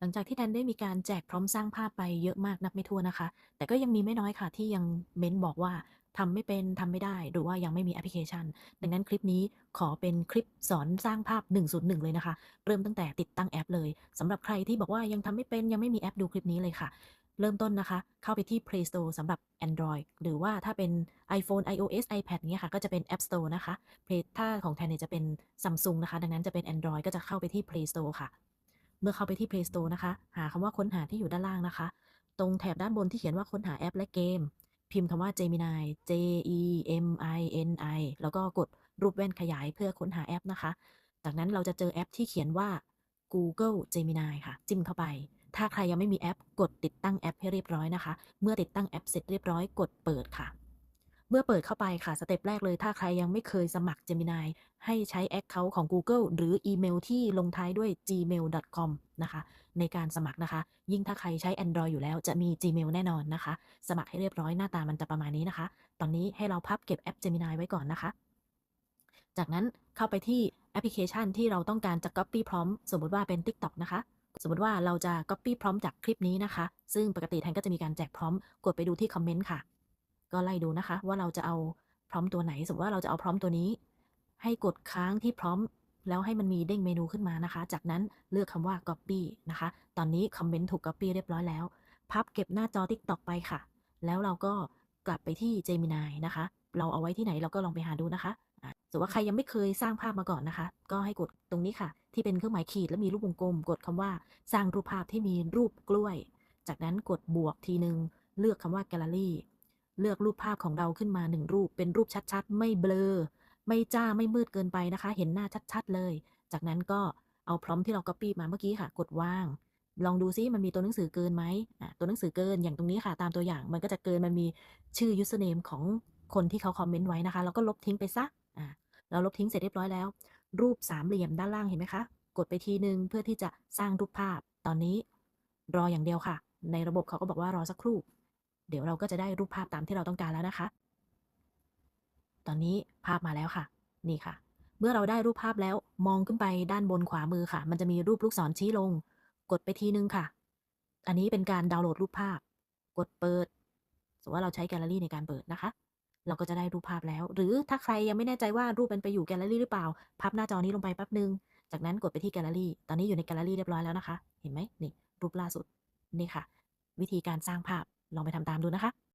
หลังจากที่แทนได้มีการแจกพร้อมสร้างภาพไปเยอะมากนับไม่ถ้วนนะคะ แต่ก็ยังมีไม่น้อยค่ะที่ยังเม้นบอกว่าทำไม่เป็นทำไม่ได้ หรือว่ายังไม่มีแอปพลิเคชัน ดังนั้นคลิปนี้ขอเป็นคลิปสอนสร้างภาพ 101 เลยนะคะ เริ่มตั้งแต่ติดตั้งแอปเลยสำหรับใครที่บอกว่ายังทำไม่เป็นยังไม่มีแอปดูคลิปนี้เลยค่ะ เริ่มต้นนะคะ เข้าไปที่ Play Store สำหรับ Android หรือว่าถ้าเป็น iPhone iOS iPad เงี้ยค่ะ ก็จะเป็น App Store นะคะ Play ถ้าของแทนเนี่ยจะเป็น Samsung นะคะ ดังนั้นจะเป็น Android ก็จะเข้าไปที่ Play Store ค่ะ เมื่อเข้าไปที่ Play Store นะคะ หาคำว่าค้นหาที่อยู่ด้านล่างนะคะ ตรงแถบด้านบนที่เขียนว่าค้นหาแอปและเกม พิมพ์คำว่า Gemini J E M I N I แล้วก็กดรูปแว่นขยายเพื่อค้นหาแอปนะคะ จากนั้นเราจะเจอแอปที่เขียนว่า Google Gemini ค่ะ จิ้มเข้าไป ถ้าใครยังไม่มีแอป กดติดตั้งแอปให้เรียบร้อยนะคะ เมื่อติดตั้งแอปเสร็จเรียบร้อย กดเปิดค่ะ เมื่อเปิดเข้าไปค่ะ สเต็ปแรกเลยถ้าใครยังไม่เคยสมัคร Gemini ให้ใช้ Account ของ Google หรืออีเมลที่ลงท้ายด้วย gmail.com นะคะ ในการสมัครนะคะ ยิ่งถ้าใครใช้ Android อยู่แล้วจะมี Gmail แน่นอนนะคะ สมัครให้เรียบร้อยหน้าตามันจะประมาณนี้นะคะ ตอนนี้ให้เราพับเก็บแอป Gemini ไว้ก่อนนะคะ จากนั้นเข้าไปที่แอปพลิเคชันที่เราต้องการจะ Copy พร้อม สมมติว่าเป็น TikTok นะคะสมมติว่าเราจะ Copy พร้อมจากคลิปนี้นะคะ ซึ่งปกติแทนก็จะมีการแจกพร้อม กดไปดูที่คอมเมนต์ค่ะ ก็ไล่ดูนะคะ ว่าเราจะเอาพร้อมตัวไหน สมมติว่าเราจะเอาพร้อมตัวนี้ ให้กดค้างที่พร้อม แล้วให้มันมีเด้งเมนูขึ้นมานะคะ จากนั้นเลือกคำว่า Copy นะคะ ตอนนี้คอมเมนต์ถูก Copy เรียบร้อยแล้ว พับเก็บหน้าจอ TikTok ไปค่ะ แล้วเราก็กลับไปที่ Gemini นะคะ เราเอาไว้ที่ไหนเราก็ลองไปหาดูนะคะสมมติว่าใครยังไม่เคยสร้างภาพมาก่อนนะคะ ก็ให้กดตรงนี้ค่ะ ที่เป็นเครื่องหมายขีดแล้วมีรูปวงกลม กดคำว่าสร้างรูปภาพที่มีรูปกล้วย จากนั้นกดบวกทีหนึ่งเลือกคำว่า Gallery เลือ เลือกรูปภาพของเราขึ้นมาหนึ่งรูป เป็นรูปชัดๆ ไม่เบลอ ไม่จ้าไม่มืดเกินไปนะคะ เห็นหน้าชัดๆเลย จากนั้นก็เอาพร้อมที่เรา copy มาเมื่อกี้ค่ะ กดวาง ลองดูซิมันมีตัวหนังสือเกินไหมอะตัวหนังสือเกินอย่างตรงนี้ค่ะ ตามตัวอย่างมันก็จะเกินมันมีชื่อ username ของคนที่เขาคอมเมนต์ไว้นะคะแล้วก็ลบทิ้งไปซะอะเราลบทิ้งเสร็จเรียบร้อยแล้ว รูปสามเหลี่ยมด้านล่างเห็นไหมคะ กดไปทีนึงเพื่อที่จะสร้างรูปภาพตอนนี้ รออย่างเดียวค่ะ ในระบบเขาก็บอกว่ารอสักครู่ เดี๋ยวเราก็จะได้รูปภาพตามที่เราต้องการแล้วนะคะ ตอนนี้ภาพมาแล้วค่ะ นี่ค่ะ เมื่อเราได้รูปภาพแล้วมองขึ้นไปด้านบนขวามือค่ะ มันจะมีรูปลูกศรชี้ลง กดไปทีนึงค่ะ อันนี้เป็นการดาวน์โหลดรูปภาพ กดเปิดสมมติว่าเราใช้แกลเลอรี่ในการเปิดนะคะ เราก็จะได้รูปภาพแล้ว หรือถ้าใครยังไม่แน่ใจว่ารูปมันไปอยู่แกลเลอรี่หรือเปล่า พับหน้าจอนี้ลงไปแป๊บนึง จากนั้นกดไปที่แกลเลอรี่ ตอนนี้อยู่ในแกลเลอรี่เรียบร้อยแล้วนะคะ เห็นไหมนี่รูปล่าสุดนี่ค่ะ วิธีการสร้างภาพ ลองไปทำตามดูนะคะ